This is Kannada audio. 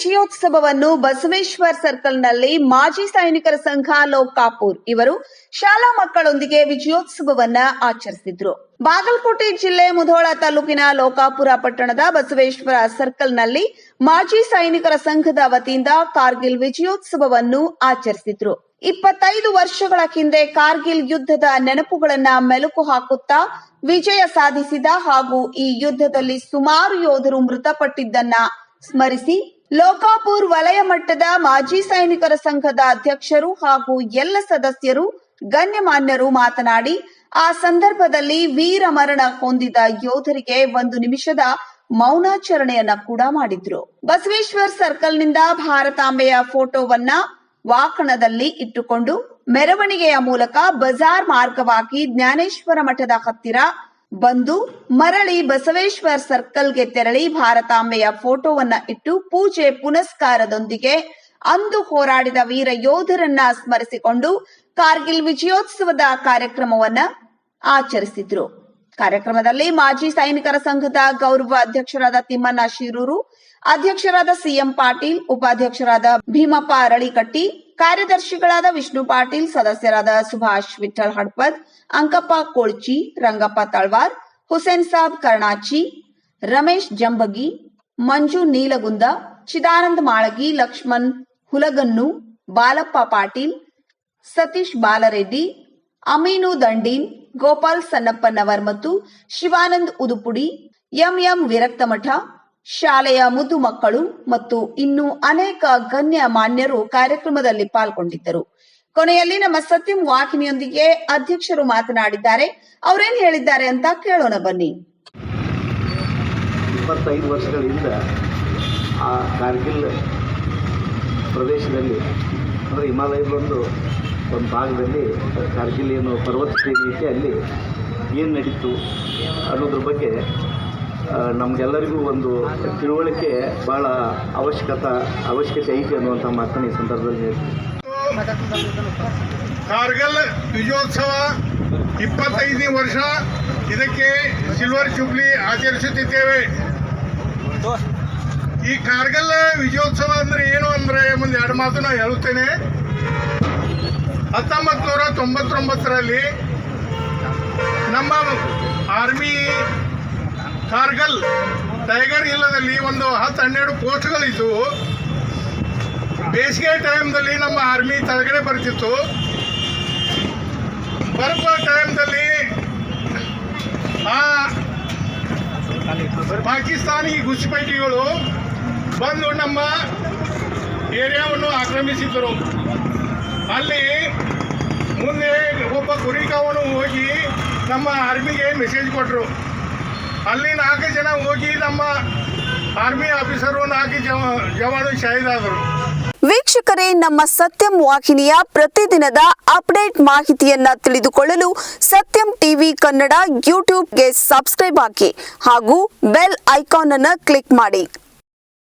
ವಿಜಯೋತ್ಸವವನ್ನು ಬಸವೇಶ್ವರ್ ಸರ್ಕಲ್ನಲ್ಲಿ ಮಾಜಿ ಸೈನಿಕರ ಸಂಘ ಲೋಕಾಪುರ್ ಇವರು ಶಾಲಾ ಮಕ್ಕಳೊಂದಿಗೆ ವಿಜಯೋತ್ಸವವನ್ನ ಆಚರಿಸಿದ್ರು. ಬಾಗಲಕೋಟೆ ಜಿಲ್ಲೆ ಮುಧೋಳ ತಾಲೂಕಿನ ಲೋಕಾಪುರ ಪಟ್ಟಣದ ಬಸವೇಶ್ವರ ಸರ್ಕಲ್ನಲ್ಲಿ ಮಾಜಿ ಸೈನಿಕರ ಸಂಘದ ವತಿಯಿಂದ ಕಾರ್ಗಿಲ್ ವಿಜಯೋತ್ಸವವನ್ನು ಆಚರಿಸಿದ್ರು. ಇಪ್ಪತ್ತೈದು ವರ್ಷಗಳ ಹಿಂದೆ ಕಾರ್ಗಿಲ್ ಯುದ್ಧದ ನೆನಪುಗಳನ್ನ ಮೆಲುಕು ಹಾಕುತ್ತಾ ವಿಜಯ ಸಾಧಿಸಿದ ಹಾಗೂ ಈ ಯುದ್ಧದಲ್ಲಿ ಸುಮಾರು ಯೋಧರು ಮೃತಪಟ್ಟಿದ್ದನ್ನ ಸ್ಮರಿಸಿ ಲೋಕಾಪುರ್ ವಲಯ ಮಟ್ಟದ ಮಾಜಿ ಸೈನಿಕರ ಸಂಘದ ಅಧ್ಯಕ್ಷರು ಹಾಗೂ ಎಲ್ಲ ಸದಸ್ಯರು ಗಣ್ಯಮಾನ್ಯರು ಮಾತನಾಡಿ, ಆ ಸಂದರ್ಭದಲ್ಲಿ ವೀರ ಮರಣ ಹೊಂದಿದ ಯೋಧರಿಗೆ ಒಂದು ನಿಮಿಷದ ಮೌನಾಚರಣೆಯನ್ನ ಕೂಡ ಮಾಡಿದ್ರು. ಬಸವೇಶ್ವರ್ ಸರ್ಕಲ್ನಿಂದ ಭಾರತಾಂಬೆಯ ಫೋಟೋವನ್ನ ವಾಕಣದಲ್ಲಿ ಇಟ್ಟುಕೊಂಡು, ಮೆರವಣಿಗೆಯ ಮೂಲಕ ಬಜಾರ್ ಮಾರ್ಗವಾಗಿ ಜ್ಞಾನೇಶ್ವರ ಮಠದ ಹತ್ತಿರ ಬಂದು ಮರಳಿ ಬಸವೇಶ್ವರ್ ಸರ್ಕಲ್ಗೆ ತೆರಳಿ ಭಾರತಾಂಬೆಯ ಫೋಟೋವನ್ನ ಇಟ್ಟು ಪೂಜೆ ಪುನಸ್ಕಾರದೊಂದಿಗೆ ಅಂದು ಹೋರಾಡಿದ ವೀರ ಯೋಧರನ್ನ ಸ್ಮರಿಸಿಕೊಂಡು ಕಾರ್ಗಿಲ್ ವಿಜಯೋತ್ಸವದ ಕಾರ್ಯಕ್ರಮವನ್ನ ಆಚರಿಸಿದ್ರು. ಕಾರ್ಯಕ್ರಮದಲ್ಲಿ ಮಾಜಿ ಸೈನಿಕರ ಸಂಘದ ಗೌರವ ಅಧ್ಯಕ್ಷರಾದ ತಿಮ್ಮಣ್ಣ ಶಿರೂರು, ಅಧ್ಯಕ್ಷರಾದ ಸಿಎಂ ಪಾಟೀಲ್, ಉಪಾಧ್ಯಕ್ಷರಾದ ಭೀಮಪ್ಪ ಅರಳಿಕಟ್ಟಿ ಕಾರ್ಯದರ್ಶಿಗಳಾದ ವಿಷ್ಣು ಪಾಟೀಲ್, ಸದಸ್ಯರಾದ ಸುಭಾಷ್ ವಿಠಲ್ ಹಡ್ಪದ್, ಅಂಕಪ್ಪ ಕೋಳ್ಚಿ, ರಂಗಪ್ಪ ತಳ್ವಾರ್, ಹುಸೇನ್ ಸಾಬ್ ಕರ್ಣಾಚಿ, ರಮೇಶ್ ಜಂಬಗಿ, ಮಂಜು ನೀಲಗುಂದ, ಚಿದಾನಂದ ಮಾಳಗಿ, ಲಕ್ಷ್ಮಣ್ ಹುಲಗನ್ನು, ಬಾಲಪ್ಪ ಪಾಟೀಲ್, ಸತೀಶ್ ಬಾಲರೆಡ್ಡಿ, ಅಮೀನು ದಂಡೀನ್, ಗೋಪಾಲ್ ಸನ್ನಪ್ಪನವರ್ ಮತ್ತು ಶಿವಾನಂದ್ ಉದುಪುಡಿ ಎಂಎಂ ವಿರಕ್ತಮಠ ಶಾಲೆಯ ಮುದ್ದು ಮಕ್ಕಳು ಮತ್ತು ಇನ್ನು ಅನೇಕ ಗಣ್ಯ ಮಾನ್ಯರು ಕಾರ್ಯಕ್ರಮದಲ್ಲಿ ಪಾಲ್ಗೊಂಡಿದ್ದರು. ಕೊನೆಯಲ್ಲಿ ನಮ್ಮ ಸತ್ಯಂ ವಾಹಿನಿಯೊಂದಿಗೆ ಅಧ್ಯಕ್ಷರು ಮಾತನಾಡಿದ್ದಾರೆ. ಅವರೇನ್ ಹೇಳಿದ್ದಾರೆ ಅಂತ ಕೇಳೋಣ ಬನ್ನಿ. ಇಪ್ಪತ್ತೈದು ವರ್ಷಗಳಿಂದ ಆ ಕಾರ್ಗಿಲ್ ಪ್ರದೇಶದಲ್ಲಿ, ಅಂದ್ರೆ ಹಿಮಾಲಯದ ಒಂದು ಭಾಗದಲ್ಲಿ ಕಾರ್ಗಿಲ್ ಏನು ಪರ್ವತ ಶ್ರೇಣಿ ಅಲ್ಲಿ ಏನು ನಡೀತು ಅನ್ನೋದ್ರ ಬಗ್ಗೆ ನಮಗೆಲ್ಲರಿಗೂ ಒಂದು ತಿಳುವಳಿಕೆ ಭಾಳ ಅವಶ್ಯಕತೆ ಅವಶ್ಯಕತೆ ಐತಿ ಅನ್ನುವಂಥ ಮಾತನ್ನು ಈ ಸಂದರ್ಭದಲ್ಲಿ ಹೇಳ್ತೀನಿ. ಕಾರ್ಗಲ್ ವಿಜಯೋತ್ಸವ ಇಪ್ಪತ್ತೈದನೇ ವರ್ಷ, ಇದಕ್ಕೆ ಸಿಲ್ವರ್ ಜೂಬ್ಲಿ ಆಚರಿಸುತ್ತಿದ್ದೇವೆ. ಈ ಕಾರ್ಗಲ್ ವಿಜಯೋತ್ಸವ ಅಂದ್ರೆ ಏನು ಅಂದ್ರೆ ಮುಂದೆ ಎರಡು ಮಾತು ನಾನು ಹೇಳುತ್ತೇನೆ. ಹತ್ತೊಂಬತ್ತು ನೂರ ತೊಂಬತ್ತೊಂಬತ್ತರಲ್ಲಿ ನಮ್ಮ ಆರ್ಮಿ ಕಾರ್ಗಲ್ ಟೈಗರ್ ಇಲ್ಲದಲ್ಲಿ ಒಂದು ಹತ್ತು ಹನ್ನೆರಡು ಪೋಸ್ಟ್ಗಳಿದ್ದವು ಬೇಸಿಗೆ ಟೈಮ್ದಲ್ಲಿ ನಮ್ಮ ಆರ್ಮಿ ತಳಗಡೆ ಬರ್ತಿತ್ತು ಬರುವ ಟೈಮ್ದಲ್ಲಿ ಆ ಪಾಕಿಸ್ತಾನಿ ಗುಸ್ಪೈಟಿಗಳು ಬಂದು ನಮ್ಮ ಏರಿಯಾವನ್ನು ಆಕ್ರಮಿಸಿದ್ದರು. ಅಲ್ಲಿ ಮುಂದೆ ಒಬ್ಬ ಕುರಿಕಾವನು ಹೋಗಿ ನಮ್ಮ ಆರ್ಮಿಗೆ ಮೆಸೇಜ್ ಕೊಟ್ಟರು ಅಲ್ಲಿ ನಾಲ್ಕು ಜನ ಹೋಗಿ ನಮ್ಮ ಆರ್ಮಿ ಆಫೀಸರು ನಾಲ್ಕು ಜವಾನು ಶಹೀದಾದರು. ವೀಕ್ಷಕರೇ, ನಮ್ಮ ಸತ್ಯಂ ವಾಹಿನಿಯ ಪ್ರತಿದಿನದ ಅಪ್ಡೇಟ್ ಮಾಹಿತಿಯನ್ನ ತಿಳಿದುಕೊಳ್ಳಲು ಸತ್ಯಂ ಟಿವಿ ಕನ್ನಡ ಯೂಟ್ಯೂಬ್ಗೆ ಸಬ್ಸ್ಕ್ರೈಬ್ ಹಾಕಿ ಹಾಗೂ ಬೆಲ್ ಐಕಾನ್ ಅನ್ನು ಕ್ಲಿಕ್ ಮಾಡಿ.